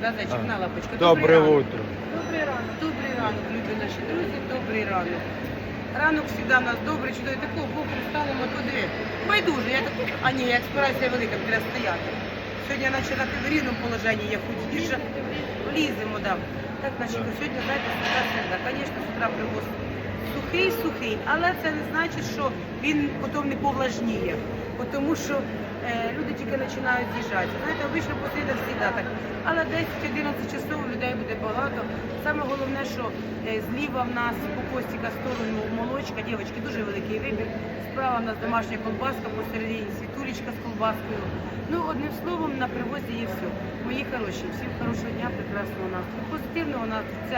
да, зайчик, на лапочка. Добре утро. Добрий ранок, добрий ранок, любі наші друзі, добрий ранок. Ранок завжди у нас добрий, чудовий, такого боку встали, ми туди. Байдуже, я так, а ні, я спираюся велика, треба стояти. Сьогодні я наче на рівному положенні, я худіша, вліземо, да. Так, значить, сьогодні, знаєте, серда, звісно, з утра привоз сухий, сухий, але це не значить, що він потім не повлажніє. Тому що люди тільки починають з'їжджати. Знаєте, обично посіда завжди так. Але 10-11 часов людей буде багато. Саме головне, що е, зліва в нас по костіка сторону молочка, дівчатки, дуже великий вибір. Справа в нас домашня колбаска, посередині світулечка з колбаскою. Ну, одним словом, на привозі є все. Мої хороші, всім хорошого дня, прекрасного настрою. Позитивного настрою. Це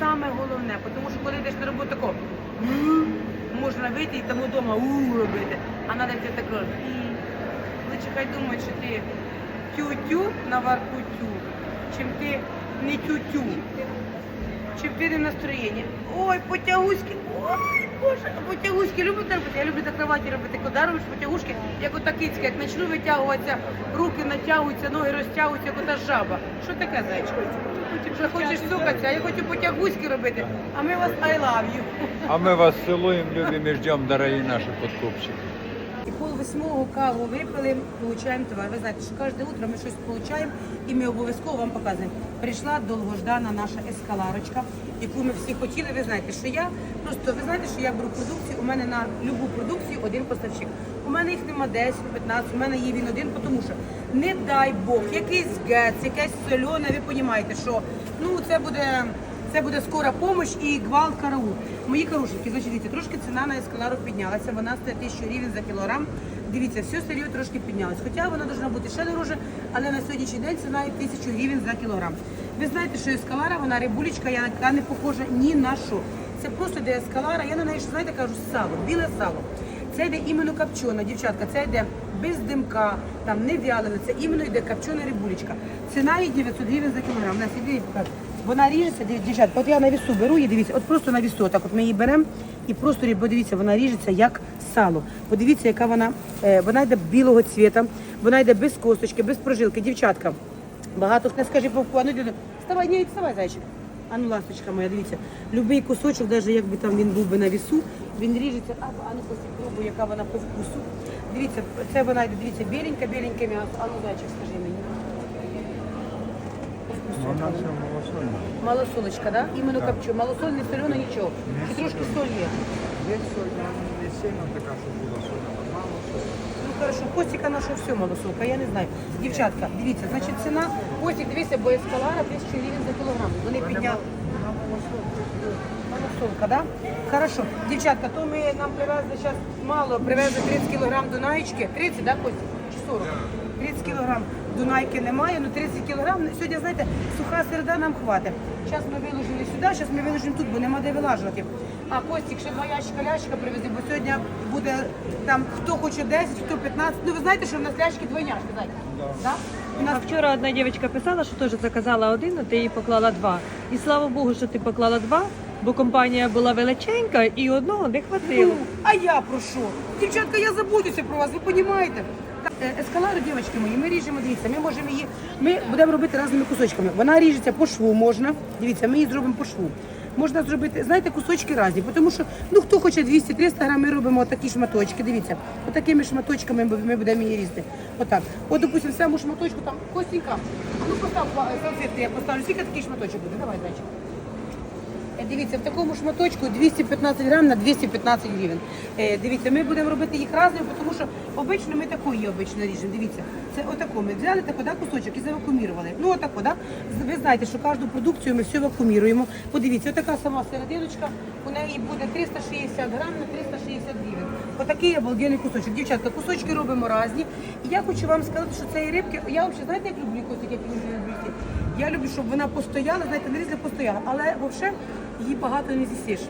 саме головне, тому що коли йдеш на роботу, тако, можна вийти і там вдома у робити, а треба йти тако. Лучше хай думають, що ти тю-тю на варку тю, чим ти не тю-тю, чим ти не в настроєнні. Ой, потягуськи, ой, боже, потягуськи, люблю так робити. Я люблю на кроваті робити, коли робиш потягушки, як ота кицька, як почну витягуватися, руки натягуються, ноги розтягуються, як ота жаба. Що таке, зайчик? Що хочеш цукатися, а я хочу потягуськи робити, а ми вас I love you. А ми вас цілуємо, любимо і ждемо, дорогі наші подкупщики. Восьмого каву випили, получаємо товар. Ви знаєте, що кожне утро ми щось получаємо і ми обов'язково вам показуємо. Прийшла довгождана наша ескаларочка, яку ми всі хотіли. Ви знаєте, що я просто ви знаєте, що я беру продукцію. У мене на любу продукцію один поставщик. У мене їх нема 10, 15, у мене є він один, тому що не дай Бог, якийсь гец, якесь солене, ви розумієте, що ну це буде. Це буде скора помощь і гвалт караул. Мої хорошенькі, значить, дивіться, трошки ціна на ескалару піднялася. Вона стоїть 1000 гривень за кілограм. Дивіться, все сир'ю трошки піднялось. Хоча вона повинна бути ще дороже, але на сьогоднішній день ціна є 1000 гривень за кілограм. Ви знаєте, що ескалара, вона рибулечка, яка не похожа ні на що. Це просто де ескалара, я на неї, знаєте, кажу, сало, біле сало. Це йде іменно копчена, дівчатка, це йде без димка, там не вялене, це іменно йде копчена рибулечка. Ціна її 900 гривень за кілограм. На сіді покажу. Вона ріжеться, дівчатка, от я на вісу беру її, дивіться, от просто на вісу, так от ми її беремо і просто подивіться, вона ріжеться як сало. Подивіться, яка вона, е, вона йде білого цвіта, вона йде без косточки, без прожилки. Дівчатка, багато хто скаже по а ну вставай, ні, вставай, зайчик. А ну, ласточка моя, дивіться, любий кусочок, навіть якби там він був би на вісу, він ріжеться, а, а ну пробуй, яка вона по вкусу. Дивіться, це вона йде, дивіться, біленька, біленьке м'ясо. А ну, зайчик, скажи мені. Вона все малосольна. Малосолочка, да? Іменно копчу. Малосоль, не солено, нічого. Чи трошки соль є? Є сольна, не сильно така, щоб була сольна. Мало Ну хорошо, Костіка нашого все малосолка, я не знаю. Дівчатка, дивіться, значить ціна, Костік, дивіться, бо ескалара 1000 гривень за кілограм. Вони підняли. Малосолка, да? Хорошо. Дівчатка, то ми нам привезли зараз мало, привезли 30 кілограм Дунаєчки. 30, да, Костя? Чи 40? 30 кілограм Дунайки немає, ну 30 кілограм. Сьогодні, знаєте, суха середа нам хватить. Зараз ми виложили сюди, зараз ми виложимо тут, бо нема де вилажувати. А Костік ще два ящика лящика привезли, бо сьогодні буде там хто хоче 10, хто 15. Ну ви знаєте, що в нас лящики двойняшки, знаєте? Да. У нас А вчора одна дівчинка писала, що теж заказала один, а ти їй поклала два. І слава Богу, що ти поклала два, бо компанія була величенька і одного не хватило. Ну, а я про що? Дівчатка, я забудуся про вас, ви розумієте? Ескалару, дівчатки мої, ми ріжемо, дивіться, ми можемо її, ми будемо робити різними кусочками. Вона ріжеться по шву можна, дивіться, ми її зробимо по шву. Можна зробити, знаєте, кусочки різні, тому що ну хто хоче 200-300 грам, ми робимо такі шматочки. Дивіться, отакими шматочками ми, будемо її різати. Отак. От, допустимо, саму шматочку там Костенька, а ну постав е, я поставлю. Скільки такий шматочок буде? Давай, зайчик. Е, Дивіться, в такому шматочку 215 грам на 215 гривень. Е, дивіться, ми будемо робити їх разними, тому що обично ми такої обично ріжемо. Дивіться, це отако. Ми взяли тако, да, кусочок і завакумірували. Ну отако, да? Ви знаєте, що кожну продукцію ми все вакууміруємо. Подивіться, отака сама серединочка, у неї буде 360 грам на 360 гривень. Отакий обалденний кусочок. Дівчатка, кусочки робимо різні. І я хочу вам сказати, що цієї рибки, я взагалі, знаєте, як люблю костик, як люблю? Я люблю, щоб вона постояла, знаєте, не різали постояла, але взагалі її багато не з'їсиш.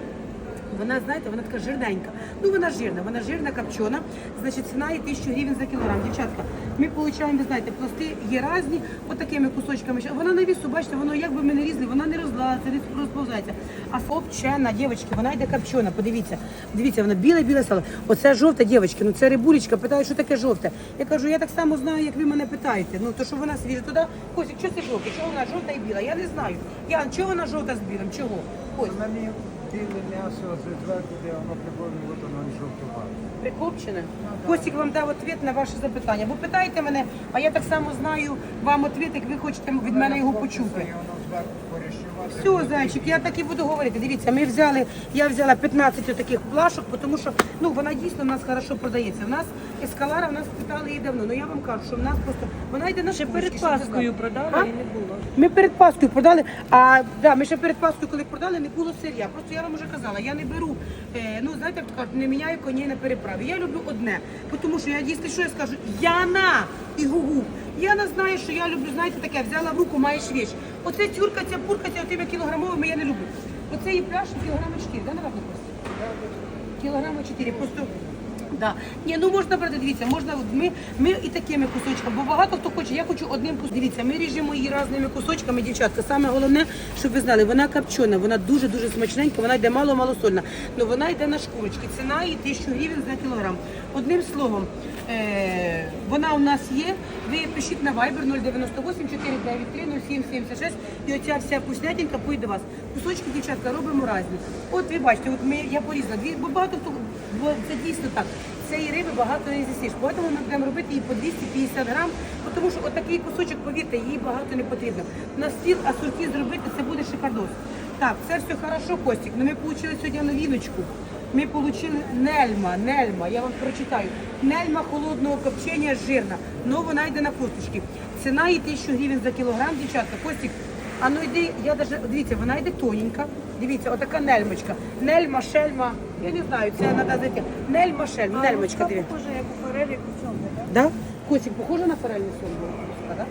Вона, знаєте, вона така жирненька. Ну, вона жирна, вона жирна, копчена. Значить, ціна є 1000 гривень за кілограм. Дівчатка, ми отримуємо, ви знаєте, пласти є різні, отакими кусочками. Вона на вісу, бачите, воно як би ми не різали, вона не розлазиться, не розповзається. А копчена, дівчатки, вона йде копчена, подивіться. Дивіться, вона біле-біле сало. Оце жовта, дівчатки, ну це рибулечка, питає, що таке жовте. Я кажу, я так само знаю, як ви мене питаєте. Ну, то що вона свіжа туди. Косик, що це жовте? Чого вона жовта і біла? Я не знаю. Ян, чого вона жовта з білим? Чого? Ось. На ній біле м'ясо, зверху, де воно прикольно, от воно і жовтова. Прикопчене? Костік вам дав відповідь на ваше запитання. Ви питаєте мене, а я так само знаю вам відповідь, як ви хочете від мене його почути. Все, зайчик, я так і буду говорити. Дивіться, ми взяли, я взяла 15 таких плашок, тому що ну вона дійсно в нас хорошо продається. В нас ескалара, в нас питали її давно. Ну я вам кажу, що в нас просто вона йде на Ще шкурочки, перед щоб Паскою продала А? і не було. Ми перед Паскою продали, а да, ми ще перед Паскою, коли продали, не було сир'я. Просто я вам вже казала, я не беру, е, ну знаєте, як кажуть, не міняю коней на переправі. Я люблю одне, тому що я дійсно, що я скажу, Яна і гугу. Яна знає, що я люблю, знаєте, таке, взяла в руку, маєш віч. Оце тюркаться, пуркаться отими кілограмовими я не люблю. Оце і пляж кілограми 4, да, напевно, просто? Кілограми 4, просто Да. Ні, ну можна брати, дивіться, можна ми, ми і такими кусочками, бо багато хто хоче. Я хочу одним кусочком. Дивіться, ми ріжемо її різними кусочками, дівчатка. Саме головне, щоб ви знали, вона копчена, вона дуже-дуже смачненька, вона йде мало-малосольна. Ну вона йде на шкурочки. Ціна її 1000 гривень за кілограм. Одним словом, е- вона у нас є. Ви пишіть на Viber 098 493 0776 і оця вся вкуснятинка поїде до вас. Кусочки, дівчатка, робимо різні. От ви бачите, от ми, я порізала. Дві, бо багато хто, бо це дійсно так. Цієї риби багато не з'їсиш. Тому ми будемо робити її по 250 грам, тому що отакий кусочок, повірте, їй багато не потрібно. На стіл асорті зробити це буде шикардос. Так, це все хорошо, Костік. Ну ми отримали сьогодні новіночку. Ми отримали нельма, нельма, я вам прочитаю. Нельма холодного копчення жирна, ну вона йде на косточки. Ціна її 1000 гривень за кілограм, дівчатка. Костік, а ну йди, я даже, дивіться, вона йде тоненька. Дивіться, отака нельмочка. Нельма, шельма. Я не знаю, це треба зайти. Нельма, шельма, нельмочка, дивіться. похоже, як у форелі цьому, так? Да? Костик, похоже на форельний сон була, да?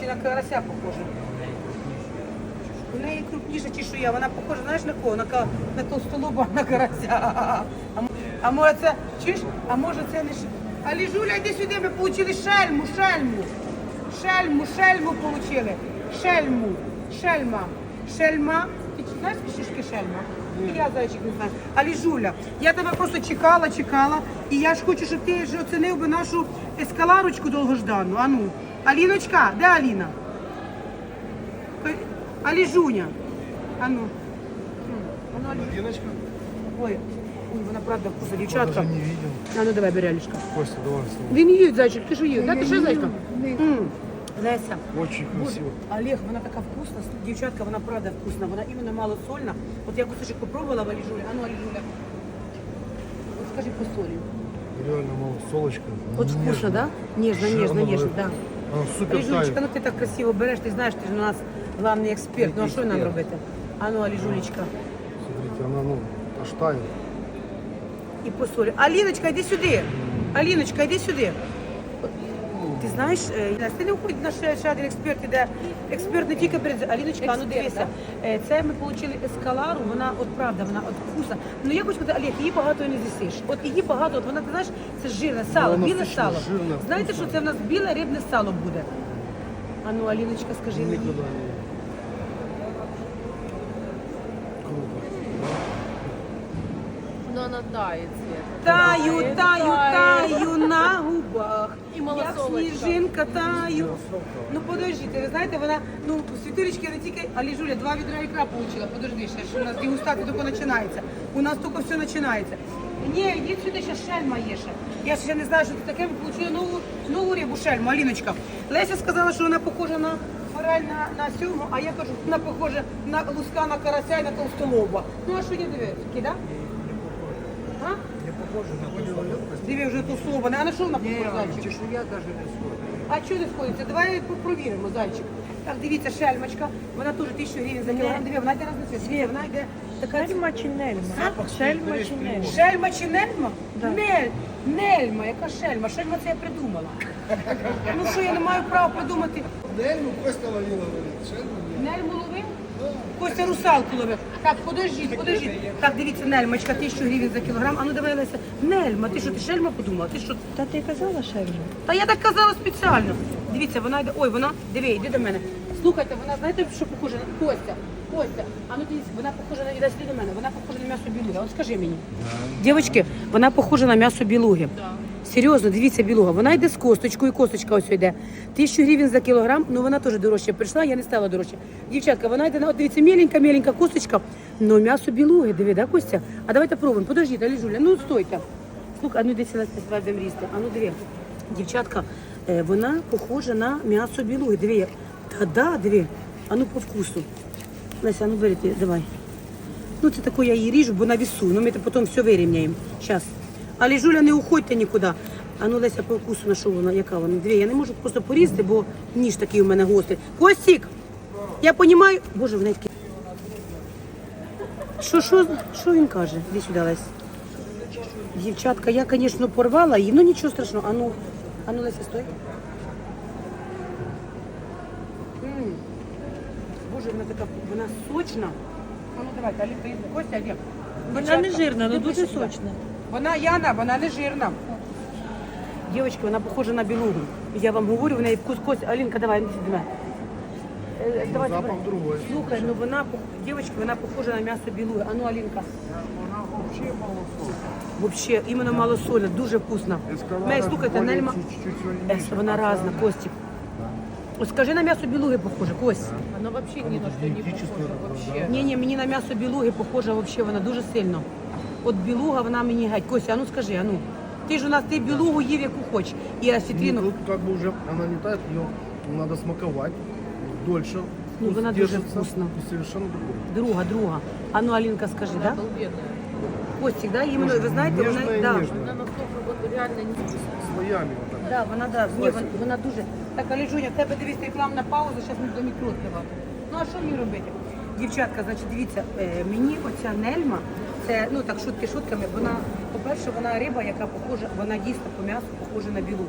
Чи на карася похоже? У неї крупніша чешуя, вона похожа, знаєш на кого? На, ка- на толстолоба, на карася. А, м- а може це, чуєш? А може це не ш... А Ліжуля, йди сюди, ми отримали шельму, шельму. Шельму, шельму отримали. Шельму, шельма, шельма. Ти чи знаєш, що шельма? І Я зайчик не знаю. А Ліжуля, я тебе просто чекала, чекала, і я ж хочу, щоб ти ж оцінив би нашу ескаларочку довгождану. А ну, Аліночка, де Аліна? Аліжуня. А ну. М, А ну, Аліжуня. Діночка? Ой, ой, вона правда вкусна, дівчатка. Даже не видел. А ну давай, бери Алішка. Костя, давай. Він їсть, зайчик, ти що їв? Да, ти що, зайка? Леся. Очень красиво. Олег, вона така вкусна, дівчатка, вона правда вкусна, вона іменно малосольна. От я кусочок попробувала в Аліжулі. А ну, Аліжуля. От скажи по солі. Реально мало солочка. От вкусно, да? Ніжно, ніжно, ніжно, да. Она супер Аліжулечка, ну ти так красиво береш, ти знаєш, ти ж у нас главний експерт. Ну а що нам робити? А ну, Аліжулечка. Смотрите, она ну, аж тает. і по солі. Аліночка, йди сюди. Аліночка, йди сюди. Ти знаєш, е, ти не входить наш ще, один експерт, іде експерт не тільки перед Аліночка, а ну дивися. Е, Це ми отримали ескалару, вона от правда, вона от вкусна. Ну я хочу сказати, Олег, її багато не з'їсиш. От її багато, от вона, ти знаєш, це жирне сало, біле сало. Знаєте, що це в нас біле рибне сало буде? А ну, Аліночка, скажи мені. Никогда не Круто. Но она тает, Света. Таю, таю, таю на губах. Малосолочка. сніжинка таю. Ну подождіть, ви знаєте, вона, ну, світулечки не тільки, а Ліжуля, два відра ікра получила, подожди, ще ж у нас дегустація тільки починається. У нас тільки все починається. Ні, йдіть сюди, ще шельма є ще. Я ще не знаю, що це таке, ми отримали нову, нову рибу шельму, Аліночка. Леся сказала, що вона похожа на форель на, на сьому, а я кажу, вона похожа на луска, на карася і на толстолоба. Ну а що не дивитися, да? Диви вже толстолоба, а на що вона похожа? зайчик? чешуя даже не сходит. А що не сходиться? Давай провіримо, зайчик. Так, дивіться, шельмочка. Вона теж 1000 гривень за кілограм. Диви, вона йде разниця. Диви, вона йде така Шельма чи нельма? Шельма чи нельма? Шельма чи нельма? Да. Нель. Нельма, яка шельма? Шельма це я придумала. Ну що, я не маю права придумати. Нельму Костя ловила. Шельму нет. Нельму ловив? Костя русалку ловив. Так, подождіть, подождіть. Так, дивіться, нельмочка, тисячу гривень за кілограм. А ну давай, Леся. Нельма, ти що, ти шельма подумала? Ти що? Та ти казала шельма? Та я так казала спеціально. Дивіться, вона йде. Ой, вона, диви, йди до мене. Слухайте, вона знаєте, що похожа на Костя? Костя, а ну дивіться, вона похожа на іди до мене, вона похожа на м'ясо білуги. От скажи мені. Дівчатки, вона похожа на м'ясо білуги. Серйозно, дивіться, білуга. Вона йде з косточкою, косточка ось йде. Тисячу гривень за кілограм, ну вона теж дорожче прийшла, я не стала дорожче. Дівчатка, вона йде от дивіться, міленька, міленька косточка, ну м'ясо білуги, диви, да, Костя? А давайте пробуємо. Подождіть, Аліжуля, ну стойте. Слухай, а ну Леся, зведемо різти. А ну диви. Дівчатка, е, вона похожа на м'ясо білуги. Диви, та да, диви. А ну по вкусу. Леся, ну бери давай. Ну, це таке я її ріжу, бо на весу. Ну, ми потім все вирівняємо. Зараз. Але Жуля, не уходьте нікуди. А ну, Леся, по вкусу на що вона, яка вона? Дві, я не можу просто порізати, бо ніж такий у мене гострий. Костік! Я розумію. Боже, в неї такі. Що, що, що він каже? Іди сюди, Лесь. Дівчатка, я, звісно, порвала її, ну нічого страшного. А ну, а ну, Леся, стой. Боже, вона така, вона сочна. А ну давайте, Аліка, їдь. Костя, йди. Вона не Дівчатка, жирна, але дуже сюди. сочна. Вона Яна, вона не жирна. Дівчатки, вона похожа на білугу. Я вам говорю, в неї вкус Костя. Алінка, давай, іди до мене. Е, Давай, Запах давай. другой. Слухай, ну вона, пох- вона похожа на м'ясо білуги. А ну, Алінка. Вона взагалі малосольна. Вообще, іменно малосольна, дуже вкусна. Мей, слухайте, Нельма, Чуть-чуть Е, вона разна, Костік. От скажи на м'ясо білуги похоже, Кость. Оно вообще ни на что не похоже. Вообще. Ні, ні, мені на м'ясо білуги похожа вообще, вона дуже сильно. От білуга, вона мені геть. Костя, а ну скажи, а ну. Ти ж у нас ти білугу їв, яку хочеш. І Ну, осетрину. тут как бы уже она не тает, ее надо смаковать дольше. Ну, Вкус она дуже держится вкусна. и совершенно другой. Друга, друга. А ну, Алінка, скажи, Она да? Костік, да? Іменно, ви знаєте, вона, Нежная, да. нежная. Она настолько вот реально не Слоями вот так. Да, вона, да. Ні, вона, вона дуже. Так, Аліжуня, в тебе дивись рекламна пауза, зараз ми до мікро відкривати. Ну, а що мені робити? Дівчатка, значить, дивіться, е, мені оця нельма, це, ну так, шутки шутками, вона, по-перше, вона риба, яка похожа, вона дійсно по м'ясу похожа на білу.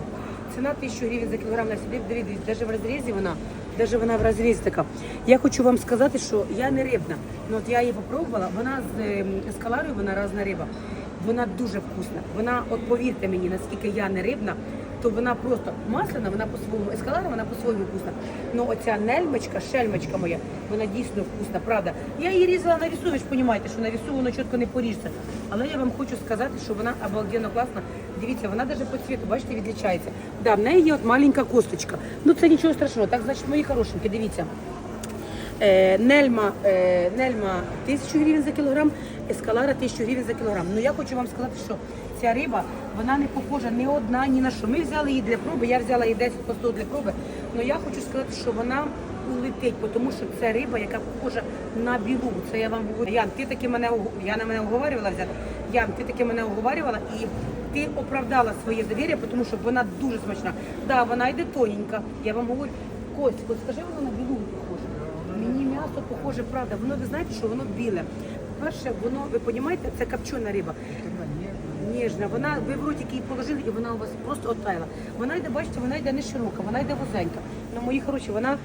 Ціна 1000 гривень за кілограм на сюди, дивіться, навіть в розрізі вона, навіть вона в розрізі така. Я хочу вам сказати, що я не рибна. Ну, от я її попробувала, вона з ескаларою, вона різна риба. Вона дуже вкусна. Вона, от повірте мені, наскільки я не рибна, то вона просто масляна, вона по-своєму, ескалара, вона по-своєму вкусна. Ну оця нельмочка, шельмочка моя, вона дійсно вкусна, правда. Я її різала на вісу, ви ж розумієте, що на вісу воно чітко не поріжеться. Але я вам хочу сказати, що вона обалденно класна. Дивіться, вона навіть по цвіту, бачите, відлічається. Да, в неї є от маленька косточка. Ну це нічого страшного. Так, значить, мої хорошенькі, дивіться. Е, Нельма, е, Нельма 1000 гривень за кілограм, ескалара 1000 гривень за кілограм. Ну я хочу вам сказати, що ця риба, вона не похожа ні одна, ні на що. Ми взяли її для проби, я взяла її 10 по 100 для проби. але я хочу сказати, що вона улетить, тому що це риба, яка похожа на білу. Це я вам говорю. Ян, ти таки мене я на мене уговорювала взяти. Ян, ти таки мене уговорювала і ти оправдала своє довір'я, тому що вона дуже смачна. Да, вона йде тоненька. Я вам говорю, Кость, скажи, вона на білу похожа. Мені м'ясо похоже, правда. Воно ви знаєте, що воно біле. Перше, воно, ви розумієте, це копчена риба. Ніжна. Вона, ви в ротики її положили, і вона у вас просто оттаяла. Вона йде, бачите, вона йде не широка, вона йде вузенька. Ну, мої хороші, вона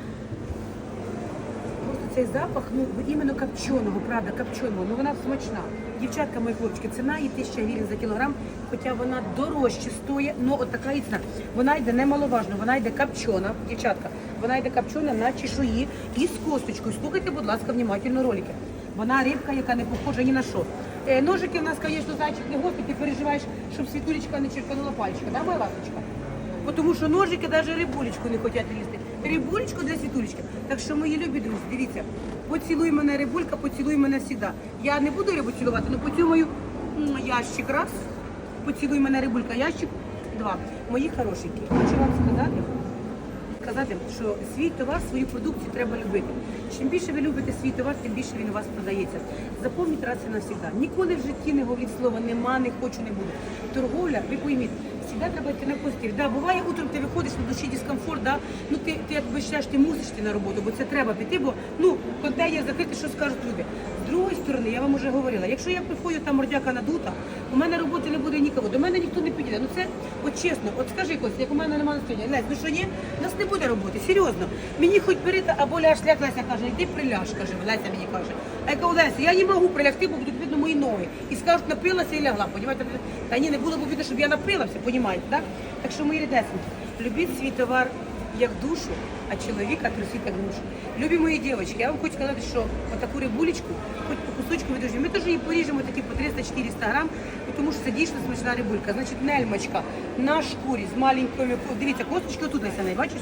Просто цей запах, ну іменно копченого, правда, копченого, ну вона смачна. Дівчатка, мої хлопчики, ціна її 1000 гривень за кілограм, хоча вона дорожче стоїть, ну от і ціна. Вона йде немаловажно, вона йде копчена, дівчатка, вона йде копчена на чешуї і з косточкою. Слухайте, будь ласка, внимательно ролики. Вона рибка, яка не похожа ні на що. Е, ножики в нас, звісно, зайчик не гострий, ти переживаєш, щоб світулечка не черканула пальчика, да, моя ласточка? Тому що ножики навіть рибулечку не хочуть їсти. Рибулечку для світулечки. Так що, мої любі друзі, дивіться, поцілуй мене рибулька, поцілуй мене завжди. Я не буду рибу цілувати, але поцілую м, ящик раз, поцілуй мене рибулька, ящик два. Мої хорошенькі, хочу вам сказати, сказати, що свій товар, свою продукцію треба любити. Чим більше ви любите свій товар, тим більше він у вас продається. Запомніть раз і навсегда. Ніколи в житті не говоріть слова нема, не хочу, не буду. Торговля, ви пойміть, завжди треба йти на позитив. Да, буває, утром ти виходиш на душі дискомфорт, да? ну ти, ти як вважаєш, ти мусиш йти на роботу, бо це треба піти, бо ну, контейнер закритий, що скажуть люди. З другої сторони, я вам вже говорила, якщо я приходжу там мордяка надута, у мене роботи не буде нікого, до мене ніхто не підійде. Ну це от чесно, от скажи Костя, як у мене немає настроєння, Лесь, ну що ні, у нас не буде роботи, серйозно. Мені хоч берите, або ляж ляг, Леся каже, йди приляж, каже, Леся мені каже. А я кажу, Леся, я не можу прилягти, бо будуть мої ноги. І скажуть, напилася і лягла, понімаєте? Та ні, не було б видно, щоб я напилася, понімаєте, так? Так що мої рідесенькі, любіть свій товар як душу, а чоловіка трусіть як душу. Любі мої дівчатки, я вам хочу сказати, що отаку рибулечку, хоч по кусочку відріжемо. Ми теж її поріжемо такі по 300-400 грам, тому що це дійсно смачна рибулька. Значить, нельмочка на шкурі з маленькими, дивіться, косточки отут не бачиш?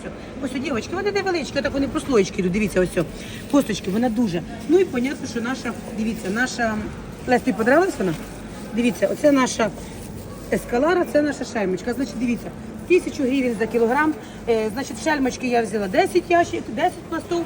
Ось, ось, дівчатки, вони невеличкі, отак вони прослоєчки дивіться, ось. косточки, вона дуже. Ну і понятно, що наша, дивіться, наша, Лесь, тобі подобалась? Дивіться, оце наша Ескалара це наша шельмочка. Значить, дивіться, тисячу гривень за кілограм. Е, значить, шельмочки я взяла 10 ящик, 10 пластов.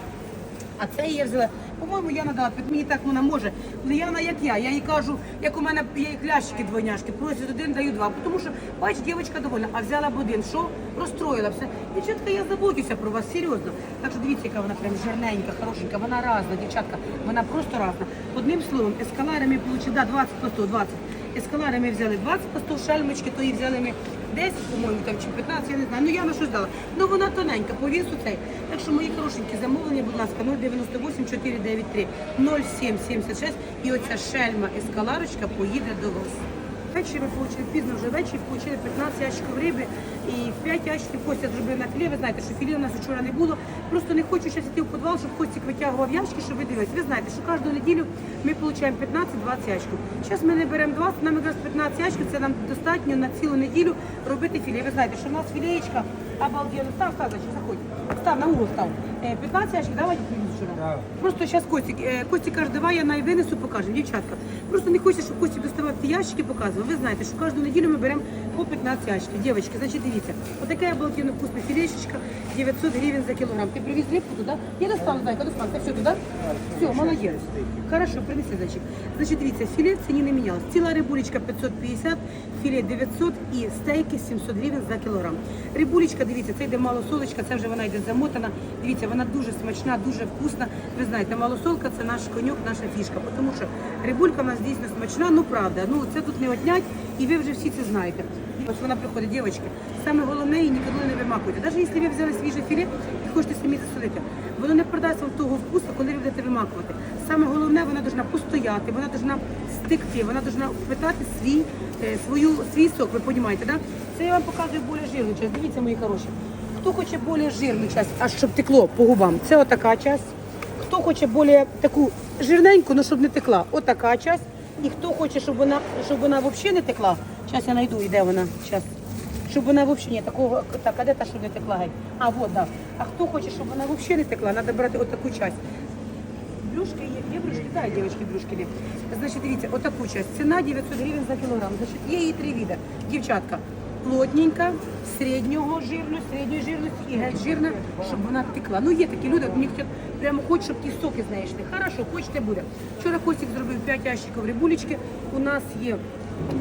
А це я взяла, по-моєму, я надала, мені так вона може. Ну Яна як я, я їй кажу, як у мене є клящики двойняшки, просять один, даю два. Тому що, бач, дівчинка довольна, а взяла б один. Що? Розстроїла все. Дівчатка, я заботюся про вас, серйозно. Так що дивіться, яка вона прям жирненька, хорошенька, вона разна, дівчатка, вона просто разна. Одним словом, ескалари ми отримали, да, 20 по 100, 20. Ескалари ми взяли 20 по 100, шельмочки, то її взяли ми 10, по-моєму, там чи 15, я не знаю. Ну я на що здала. Ну вона тоненька, по весу цей. Так що мої хорошенькі замовлення, будь ласка, 098 493 0776 і оця шельма ескаларочка поїде до вас. Ввечері ми получили пізно вже ввечері, получили 15 ящиків риби і 5 ящиків Костя зробив на філе. Ви знаєте, що філе у нас вчора не було. Просто не хочу зараз йти в підвал, щоб Костік витягував ящики, щоб ви дивились. Ви знаєте, що кожну неділю ми отримуємо 15-20 ящиків. Зараз ми не беремо 20, нам якраз 15 ящиків, це нам достатньо на цілу неділю робити філе. Ви знаєте, що в нас філеєчка обалденно. Став, став, заходь. Став, на угол став. Е, 15 ящиків, давайте вчора. Просто зараз Костік, е, Костік каже, давай я найвинесу, покажу. Дівчатка, просто не хочеться, щоб Костік доставав ящики, показував. Ви знаєте, що кожну неділю ми беремо по 15 ящиків. Дівчатки, значить, дивіться, отака обалденно вкусна філешечка, 900 гривень за кілограм. Ти привіз рибку туди? Я достану, зайка, достану. Так, все, туди? Все, молодець. Хорошо, принеси, зайчик. Значить, дивіться, філе в ціні не мінялось. Ціла рибулечка 550, філе 900 і стейки 700 гривень за кілограм. Рибулечка, дивіться, це йде малосолочка, це вже вона йде замотана. Дивіться, вона дуже смачна, дуже вкусна. Ви знаєте, малосолка це наш коньок, наша фішка, тому що рибулька в нас дійсно смачна, ну правда. Ну це тут не отнять, і ви вже всі це знаєте. Ось вона приходить, дівчатки. Саме головне її ніколи не вимакуйте. Навіть якщо ви взяли свіже філе і хочете самі засолити, воно не продасть вам того вкусу, коли ви будете вимакувати. Саме головне, вона повинна постояти, вона повинна стекти, вона повинна впитати свій, е, свою, свій сок, ви розумієте, да? Це я вам показую більш жирну часть. Дивіться, мої хороші. Хто хоче більш жирну часть, аж щоб текло по губам, це отака часть. Хто хоче більш таку жирненьку, але щоб не текла, отака часть. І хто хоче, щоб вона, щоб вона взагалі не текла, зараз я знайду, і де вона, зараз. Щоб вона взагалі, ні, такого, так, а де та, щоб не текла геть? А, вот, да. А хто хоче, щоб вона взагалі не текла, треба брати отаку часть. Брюшки є, є брюшки, так, дівчатки, брюшки є. Значить, дивіться, отаку часть. Ціна 900 гривень за кілограм. Значить, є її три види. Дівчатка, плотненька, середнього жирну, середньої жирності і геть жирна, щоб вона текла. Ну, є такі люди, вони хочуть прямо хочуть, щоб ті соки з неї. Хорошо, хочете буде. Вчора Костік зробив 5 ящиків рибулечки. У нас є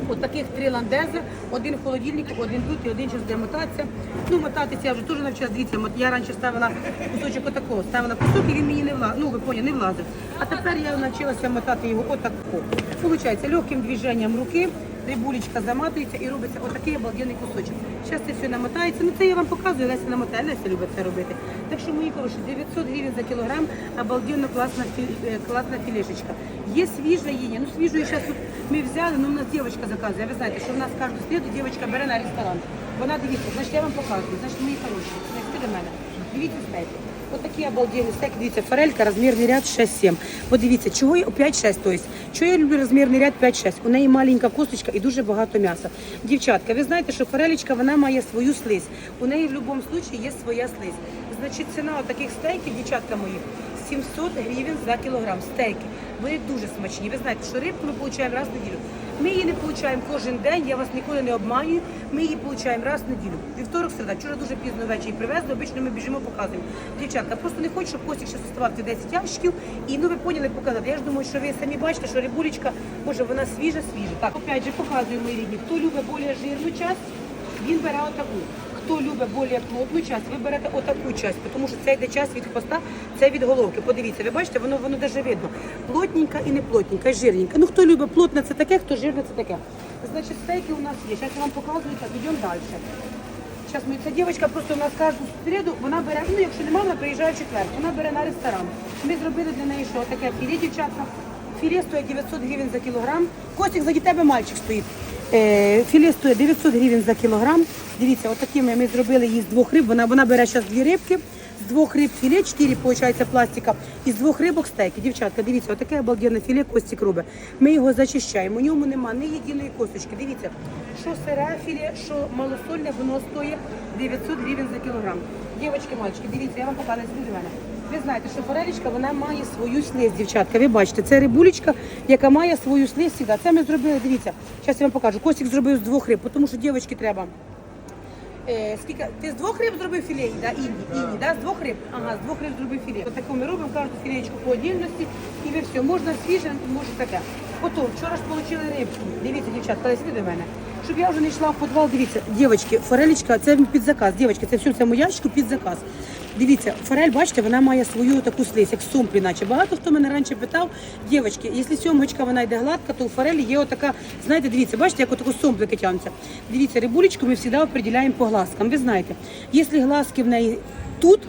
От таких три ландези, один в холодильнику, один тут і один буде мотатися. Ну, мотатися я вже теж навчилась. Дивіться, я раніше ставила кусочок отакого, ставила кусок і він мені не влазив. Ну, ви поняли, не влазив. А тепер я навчилася мотати його отако. Получається, легким движенням руки, рибулечка заматується і робиться отакий обалденний кусочок. Зараз це все намотається. Ну це я вам показую, Леся намотає, Леся любить це робити. Так що, мої хороші, 900 гривень за кілограм, обалденно класна, е, класна філешечка. Є свіжа її, ну свіжу зараз ми взяли, ну у нас дівчинка заказує. Ви знаєте, що в нас кожну сліду дівчинка бере на ресторан. Вона дивіться, значить я вам показую, значить мої хороші, значить до мене. Дивіться стейки. Отакі обалденні стейки, дивіться, форелька, розмірний ряд 6-7. Подивіться, чого я 5-6, то есть. Чого я люблю розмірний ряд 5-6? У неї маленька косточка і дуже багато м'яса. Дівчатка, ви знаєте, що форелечка, вона має свою слизь. У неї в будь-якому випадку є своя слизь. Значить, ціна таких стейків, дівчатка мої, 700 гривень за кілограм. Стейки. Вони дуже смачні. Ви знаєте, що рибку ми отримуємо раз в неділю. Ми її не отримуємо кожен день, я вас ніколи не обманюю. Ми її получаємо раз в неділю. Вівторок, середа, вчора дуже пізно ввечері привезли, обично ми біжимо, показуємо. Дівчатка, просто не хочу, щоб Костік ще оставати 10 ящиків. І ну ви поняли показати. Я ж думаю, що ви самі бачите, що рибулечка, може вона свіжа, свіжа. Так, опять же, показуємо рідні. Хто любить більш жирну час, Він бере отаку. Хто любить більш плотну часть, ви берете отаку часть, тому що це йде часть від хвоста, це від головки. Подивіться, ви бачите, воно воно даже видно. Плотненька і не плотненька, і жирненька. Ну хто любить плотне, це таке, хто жирне, це таке. Значить, стейки у нас є. Зараз я вам показую, так, йдемо далі. Зараз ця дівчинка просто у нас кожну середу, вона бере, ну якщо немає, вона приїжджає в четвер, вона бере на ресторан. Ми зробили для неї що таке філе, дівчатка. Філе стоїть 900 гривень за кілограм. Костік, заді тебе мальчик стоїть. Е, філе стоїть 900 гривень за кілограм. Дивіться, отакими ми зробили її з двох риб. Вона, вона бере зараз дві рибки. З двох риб філе, 4, виходить, пластика, і з двох рибок стейки. Дівчатка, дивіться, отаке обалденне філе Костік робить. Ми його зачищаємо, у ньому нема ні єдиної косточки. Дивіться, що сире філе, що малосольне, воно стоїть 900 гривень за кілограм. Дівчатки, мальчики, дивіться, я вам показую мене. Ви знаєте, що форелічка вона має свою слизь, дівчатка. Ви бачите, це рибулечка, яка має свою слизь сюди. Це ми зробили, дивіться. Зараз я вам покажу. Костік зробив з двох риб, тому що дівчатки треба. Е, скільки ти з двох риб зробив філе, да? Інді, інді, да? з двох риб. Ага, з двох риб зробив філе. Ось таку ми робимо кожну філеєчку по отдільності і ви все. Можна свіже, може таке. Потім, вчора ж отримали рибку. Дивіться, дівчатка, сюди до мене. Щоб я вже не йшла в підвал, дивіться, дівчатки, форелечка, це під заказ. Дівчатки, це все в цьому під заказ. Дивіться, форель, бачите, вона має свою таку слизь, як сумплі, наче. Багато хто мене раніше питав, дівчатки, якщо сьомгочка вона йде гладка, то у форелі є отака, знаєте, дивіться, бачите, як отаку сумплики тягнуться. Дивіться, рибулечку ми завжди определяємо по глазкам. Ви знаєте, якщо глазки в неї тут,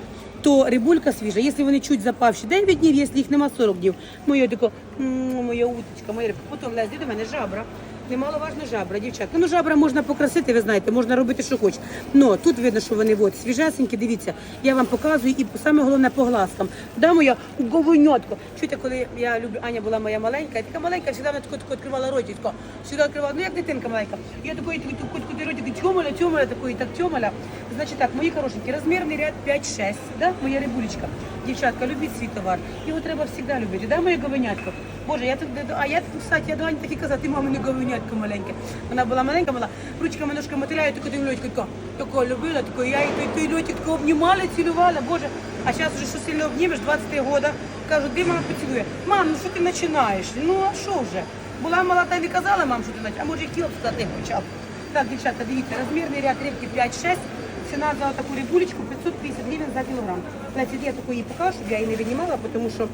то рибулька свіжа. Якщо вони чуть запавші 9 днів, якщо їх нема 40 днів. Моя тако, моя уточка, моя рибка. Потім лезі до мене жабра. Немаловажно жабра, дівчатка. Ну, жабра можна покрасити, ви знаєте, можна робити, що хочеш. Но тут видно, що вони от, свіжесенькі, дивіться. Я вам показую і саме головне по глазкам. Да, моя говеньотко. Чуєте, коли я люблю, Аня була моя маленька, я така маленька, завжди вона тако відкривала тако, завжди відкривала, ну як дитинка маленька. Я такої, такої, такої, такої ротик, тьомаля, тьомаля, такої, так тьомаля. Значить так, мої хорошенькі, розмірний ряд 5-6, да, моя рибулечка. Дівчатка, любіть свій товар. Його треба завжди любити, да, моє говенятко? Боже, я тут, а я, кстати, я до Ані так і казала, ти мама не говенятко маленьке. Вона була маленька, була, ручками, ножками мотиляю, таку дивлю, тако, тако любила, тако, я і той, той льотик обнімала, цілувала, боже. А зараз вже що сильно обнімеш, 20 года, кажуть, де мама поцілує? Мам, ну що ти починаєш? Ну, а що вже? Була мала та не казала мам, що ти починаєш, а може б сказати, почав. Так, дівчата, дивіться, розмірний ряд рибки 5-6, ціна за таку рибулечку 550 гривень за кілограм. Значить, я таку її покажу, щоб я її не винімала, тому що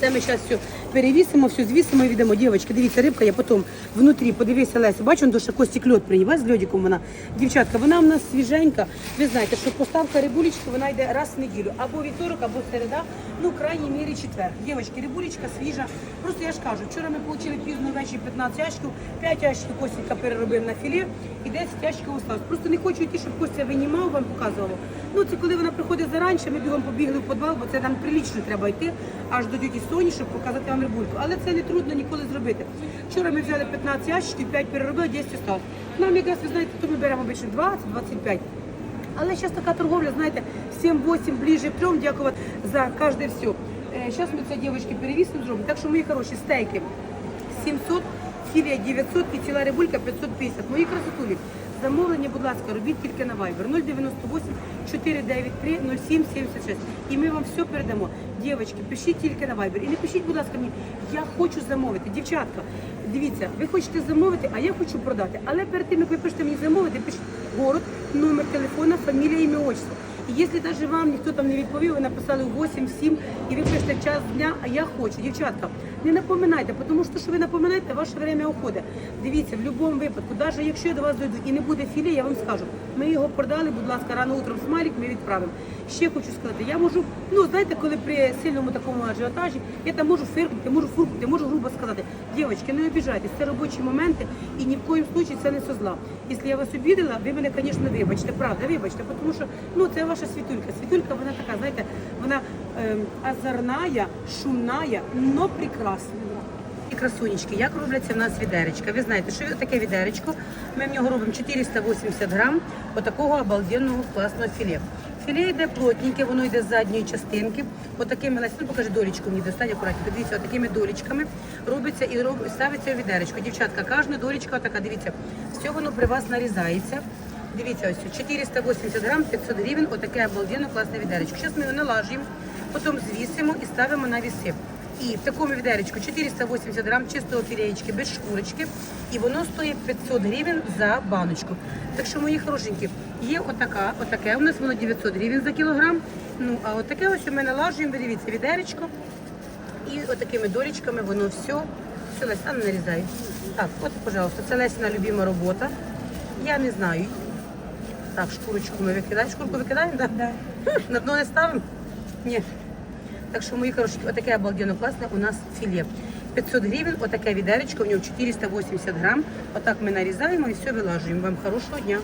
це ми зараз все перевісимо, все звісимо і віддамо. Дівчатки, дивіться, рибка я потім внутрі, подивися, Леся, бачу, що костік льот приїбать з льодиком вона. Дівчатка, вона в нас свіженька. Ви знаєте, що поставка рибулечки, вона йде раз в неділю. Або вівторок, або середа, ну, в крайній мірі четвер. Дівчатки, рибулечка свіжа. Просто я ж кажу, вчора ми отримали пізно ввечері 15 ящиків, 5 ящиків костіка переробив на філе і 10 ящиків осталось. Просто не хочу йти, щоб Костя винімав, вам показував. Ну, це коли вона приходить заранше, ми бігом побігли в підвал, бо це нам прилічно треба йти аж до тіті Соні, щоб показати вам рибульку. Але це не трудно ніколи зробити. Вчора ми взяли 15 ящиків, 5 переробили, 10 осталось. Нам якраз, ви знаєте, то ми беремо обично 20-25. Але зараз така торговля, знаєте, 7-8, ближе 3, дякувати за кожне все. Зараз ми це дівчатки перевісимо зробимо. Так що, мої хороші, стейки 700, філія 900 і ціла рибулька 550. Мої красотулі. Замовлення, будь ласка, робіть тільки на Viber 098 493 0776. І ми вам все передамо. Дівчатки, пишіть тільки на Viber. І не пишіть, будь ласка, мені, я хочу замовити. Дівчатка, дивіться, ви хочете замовити, а я хочу продати. Але перед тим, як ви пишете мені замовити, пишіть город, номер телефона, фамілія, ім'я, отчество. Якщо навіть вам ніхто там не відповів, ви написали 8-7 і ви пишете час дня, а я хочу. Дівчатка, не напоминайте, тому що, що ви напоминаєте, ваше время уходить. Дивіться, в будь-якому випадку, навіть якщо я до вас дойду і не буде філе, я вам скажу, ми його продали, будь ласка, рано утром смайлик, ми відправимо. Ще хочу сказати, я можу, ну знаєте, коли при сильному такому ажіотажі, я там можу фиркнути, можу фуркнути, можу грубо сказати, дівчатки, не обіжайтесь, це робочі моменти і ні в коїм случаї це не со зла. Якщо я вас обідала, ви мене, звісно, вибачте, правда, вибачте, тому що ну це ваша світулька. Світулька, вона така, знаєте, вона ем, озорная, шумная, но прекрасна. І красунечки, як робляться в нас відеречка? Ви знаєте, що таке відеречко? Ми в нього робимо 480 грам отакого обалденного класного філе. Філе йде плотненьке, воно йде з задньої частинки. Отакими, Лесь, ну покажи долічку мені, достань акуратненько. Дивіться, отакими долічками робиться і роб... ставиться у відеречко. Дівчатка, кожна долічка така, дивіться, все воно при вас нарізається. Дивіться, ось 480 грам, 500 гривень, отаке обалденно класне відеречко. Зараз ми його налажуємо, потім звісимо і ставимо на віси. І в такому відеречку 480 грам чистого філеєчки без шкурочки. І воно стоїть 500 гривень за баночку. Так що, мої хорошенькі, є отака, отаке. У нас воно 900 гривень за кілограм. Ну, а отаке ось ми налажуємо, ви дивіться, відеречко. І отакими долечками воно все. Все, Лесь, а не нарізай. Так, от, пожалуйста, це Лесіна любима робота. Я не знаю. Так, шкурочку ми викидаємо. Шкурку викидаємо, так? Да? На дно не ставимо? Ні. Так що, мої хороші, отаке обалденно класне у нас філе. 500 гривень, отаке відеречко, у нього 480 грам. Отак ми нарізаємо і все вилажуємо. Вам хорошого дня.